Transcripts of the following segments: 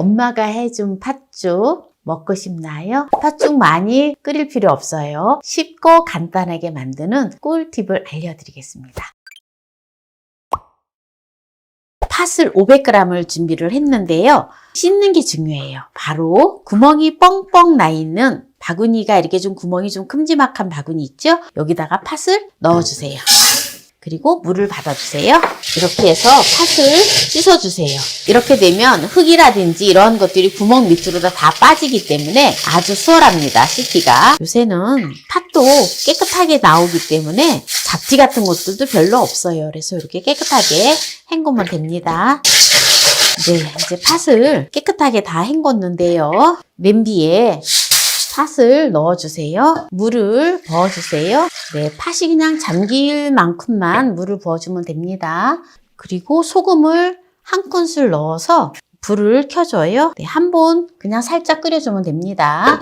엄마가 해준 팥죽 먹고 싶나요? 팥죽 많이 끓일 필요 없어요. 쉽고 간단하게 만드는 꿀팁을 알려드리겠습니다. 팥을 500g을 준비를 했는데요. 씻는 게 중요해요. 바로 구멍이 뻥뻥 나 있는 바구니가 이렇게 좀 구멍이 좀 큼지막한 바구니 있죠? 여기다가 팥을 넣어주세요. 그리고 물을 받아주세요. 이렇게 해서 팥을 씻어주세요. 이렇게 되면 흙이라든지 이런 것들이 구멍 밑으로 다, 다 빠지기 때문에 아주 수월합니다. 씻기가. 요새는 팥도 깨끗하게 나오기 때문에 잡티 같은 것들도 별로 없어요. 그래서 이렇게 깨끗하게 헹구면 됩니다. 네, 이제 팥을 깨끗하게 다 헹궜는데요. 냄비에 팥을 넣어주세요. 물을 부어주세요. 네, 팥이 그냥 잠길 만큼만 물을 부어주면 됩니다. 그리고 소금을 한 큰술 넣어서 불을 켜줘요. 네, 한 번 그냥 살짝 끓여주면 됩니다.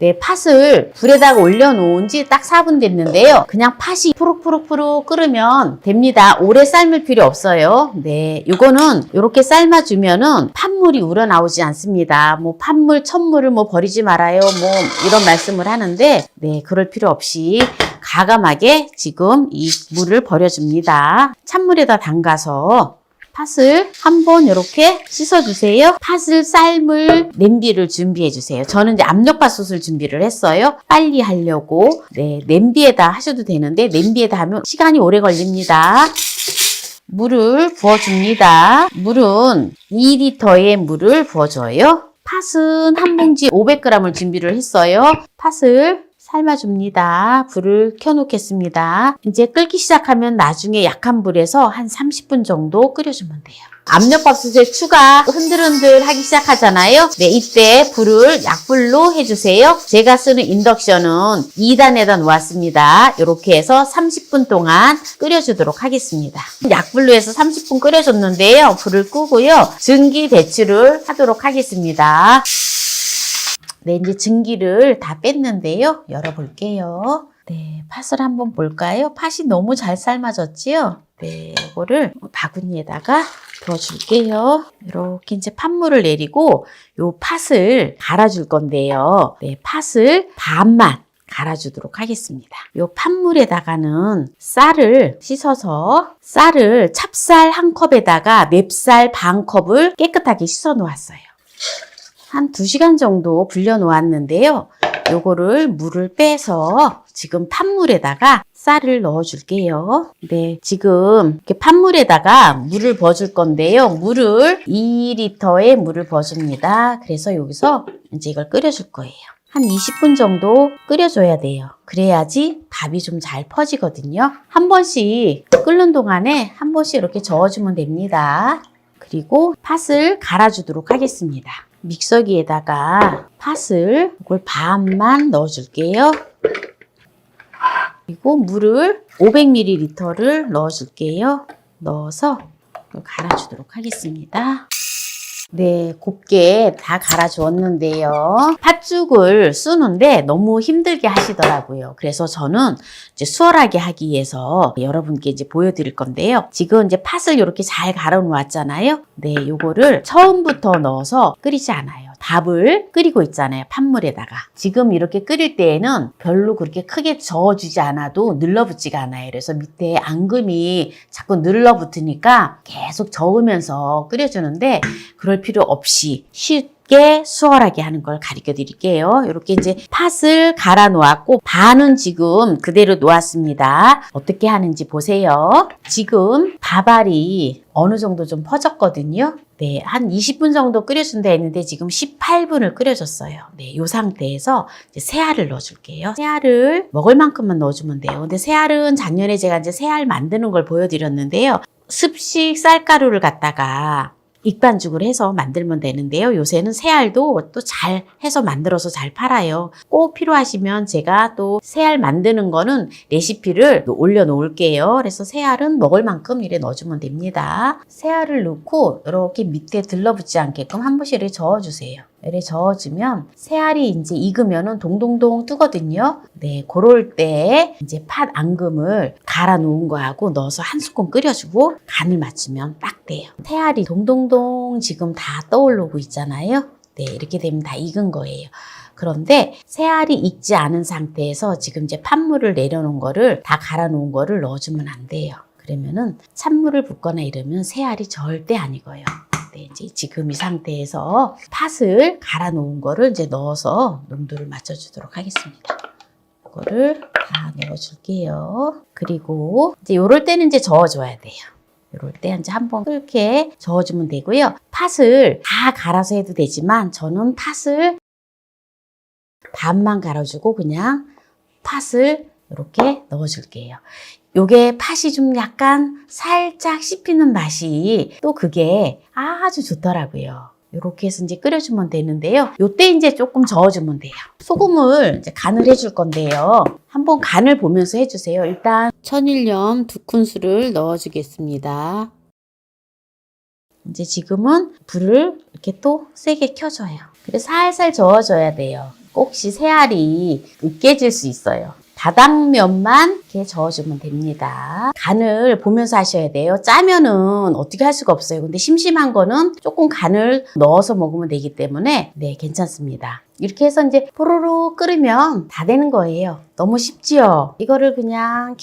네, 팥을 불에다가 올려놓은 지 딱 4분 됐는데요. 그냥 팥이 푸룩푸룩푸룩 끓으면 됩니다. 오래 삶을 필요 없어요. 네, 요거는 이렇게 삶아주면은 팥물이 우러나오지 않습니다. 뭐 팥물, 천물을 뭐 버리지 말아요. 뭐 이런 말씀을 하는데, 네, 그럴 필요 없이 가감하게 지금 이 물을 버려줍니다. 찬물에다 담가서 팥을 한번 이렇게 씻어주세요. 팥을 삶을 냄비를 준비해 주세요. 저는 이제 압력밥솥을 준비를 했어요. 빨리 하려고 네 냄비에다 하셔도 되는데 냄비에다 하면 시간이 오래 걸립니다. 물을 부어줍니다. 물은 2리터의 물을 부어줘요. 팥은 한 봉지 500g을 준비를 했어요. 팥을 삶아줍니다. 불을 켜놓겠습니다. 이제 끓기 시작하면 나중에 약한 불에서 한 30분 정도 끓여주면 돼요. 압력밥솥에 추가 흔들흔들 하기 시작하잖아요. 네, 이때 불을 약불로 해주세요. 제가 쓰는 인덕션은 2단에다 놓았습니다. 이렇게 해서 30분 동안 끓여주도록 하겠습니다. 약불로 해서 30분 끓여줬는데요. 불을 끄고요. 증기 배출을 하도록 하겠습니다. 네, 이제 증기를 다 뺐는데요. 열어볼게요. 네, 팥을 한번 볼까요? 팥이 너무 잘 삶아졌지요? 네, 이거를 바구니에다가 부어줄게요. 이렇게 이제 팥물을 내리고 요 팥을 갈아줄 건데요. 네, 팥을 반만 갈아주도록 하겠습니다. 요 팥물에다가는 쌀을 씻어서 쌀을 찹쌀 한 컵에다가 맵쌀 반 컵을 깨끗하게 씻어 놓았어요. 한 2시간 정도 불려 놓았는데요. 요거를 물을 빼서 지금 팥물에다가 쌀을 넣어 줄게요. 네, 지금 이렇게 팥물에다가 물을 부어 줄 건데요. 물을 2리터의 물을 부어 줍니다. 그래서 여기서 이제 이걸 끓여 줄 거예요. 한 20분 정도 끓여줘야 돼요. 그래야지 밥이 좀 잘 퍼지거든요. 한 번씩 끓는 동안에 한 번씩 이렇게 저어주면 됩니다. 그리고 팥을 갈아주도록 하겠습니다. 믹서기에다가 팥을 이걸 반만 넣어줄게요. 그리고 물을 500ml를 넣어줄게요. 넣어서 갈아주도록 하겠습니다. 네, 곱게 다 갈아 주었는데요. 팥죽을 쓰는데 너무 힘들게 하시더라고요. 그래서 저는 이제 수월하게 하기 위해서 여러분께 이제 보여드릴 건데요. 지금 이제 팥을 이렇게 잘 갈아 놓았잖아요. 네, 요거를 처음부터 넣어서 끓이지 않아요. 밥을 끓이고 있잖아요. 팥물에다가. 지금 이렇게 끓일 때에는 별로 그렇게 크게 저어주지 않아도 늘러붙지가 않아요. 그래서 밑에 앙금이 자꾸 늘러붙으니까 계속 저으면서 끓여주는데 그럴 필요 없이 쉽게 수월하게 하는 걸 가르쳐 드릴게요. 이렇게 이제 팥을 갈아 놓았고 반은 지금 그대로 놓았습니다. 어떻게 하는지 보세요. 지금 밥알이 어느 정도 좀 퍼졌거든요. 네, 한 20분 정도 끓여준다 했는데 지금 18분을 끓여줬어요. 네, 이 상태에서 이제 새알을 넣어줄게요. 새알을 먹을 만큼만 넣어주면 돼요. 근데 새알은 작년에 제가 이제 새알 만드는 걸 보여드렸는데요. 습식 쌀가루를 갖다가 익반죽을 해서 만들면 되는데요. 요새는 새알도 또 잘 해서 만들어서 잘 팔아요. 꼭 필요하시면 제가 또 새알 만드는 거는 레시피를 올려놓을게요. 그래서 새알은 먹을 만큼 이래 넣어주면 됩니다. 새알을 넣고 이렇게 밑에 들러붙지 않게끔 한 이렇게 저어주세요. 이렇게 저어주면 새알이 이제 익으면은 동동동 뜨거든요. 네, 그럴 때 이제 팥 앙금을 갈아 놓은 거하고 넣어서 한 스푼 끓여주고 간을 맞추면 딱 돼요. 새알이 동동동 지금 다 떠오르고 있잖아요. 네, 이렇게 되면 다 익은 거예요. 그런데 새알이 익지 않은 상태에서 지금 이제 팥물을 내려놓은 거를 다 갈아 놓은 거를 넣어주면 안 돼요. 그러면은 찬물을 붓거나 이러면 새알이 절대 안 익어요. 네, 이제 지금 이 상태에서 팥을 갈아 놓은 거를 이제 넣어서 농도를 맞춰주도록 하겠습니다. 이거를 다 넣어줄게요. 그리고 이제 요럴 때는 이제 저어줘야 돼요. 요럴 때 이제 한번 끓게 저어주면 되고요. 팥을 다 갈아서 해도 되지만 저는 팥을 반만 갈아주고 그냥 팥을 이렇게 넣어줄게요. 요게 팥이 좀 약간 살짝 씹히는 맛이 또 그게 아주 좋더라고요. 이렇게 해서 이제 끓여주면 되는데요. 요때 이제 조금 저어주면 돼요. 소금을 이제 간을 해줄 건데요. 한번 간을 보면서 해주세요. 일단 천일염 두 큰술을 넣어주겠습니다. 이제 지금은 불을 이렇게 또 세게 켜줘요. 그래서 살살 저어줘야 돼요. 혹시 새알이 으깨질 수 있어요. 바닥면만 이렇게 저어주면 됩니다. 간을 보면서 하셔야 돼요. 짜면은 어떻게 할 수가 없어요. 근데 심심한 거는 조금 간을 넣어서 먹으면 되기 때문에 네, 괜찮습니다. 이렇게 해서 이제 포로로 끓으면 다 되는 거예요. 너무 쉽지요? 이거를 그냥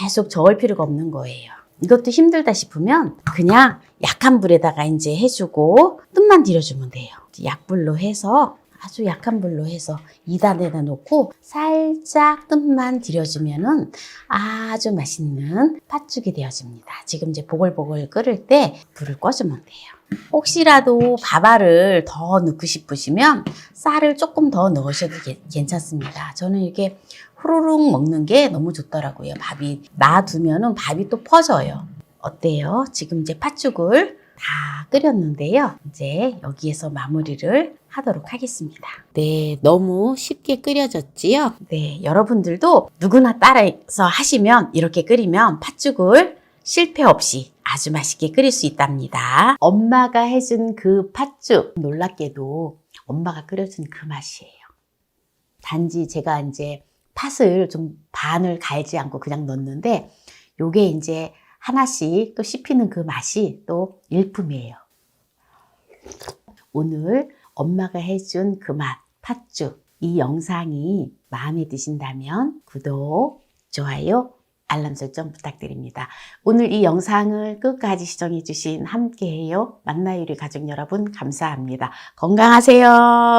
계속 저을 필요가 없는 거예요. 이것도 힘들다 싶으면 그냥 약한 불에다가 이제 해주고 뜸만 들여주면 돼요. 약불로 해서 아주 약한 불로 해서 2단에다 놓고 살짝 뜸만 들여주면은 아주 맛있는 팥죽이 되어집니다. 지금 이제 보글보글 끓을 때 불을 꺼주면 돼요. 혹시라도 밥알을 더 넣고 싶으시면 쌀을 조금 더 넣으셔도 게- 괜찮습니다. 저는 이렇게 후루룩 먹는 게 너무 좋더라고요. 밥이 놔두면은 밥이 또 퍼져요. 어때요? 지금 이제 팥죽을 다 끓였는데요. 이제 여기에서 마무리를 하도록 하겠습니다. 네, 너무 쉽게 끓여졌지요? 네, 여러분들도 누구나 따라서 하시면 이렇게 끓이면 팥죽을 실패 없이 아주 맛있게 끓일 수 있답니다. 엄마가 해준 그 팥죽 놀랍게도 엄마가 끓여준 그 맛이에요. 단지 제가 이제 팥을 좀 반을 갈지 않고 그냥 넣었는데 요게 이제 하나씩 또 씹히는 그 맛이 또 일품이에요. 오늘 엄마가 해준 그 맛, 팥죽. 이 영상이 마음에 드신다면 구독, 좋아요, 알람 설정 부탁드립니다. 오늘 이 영상을 끝까지 시청해주신 함께해요. 만나요리 가족 여러분 감사합니다. 건강하세요.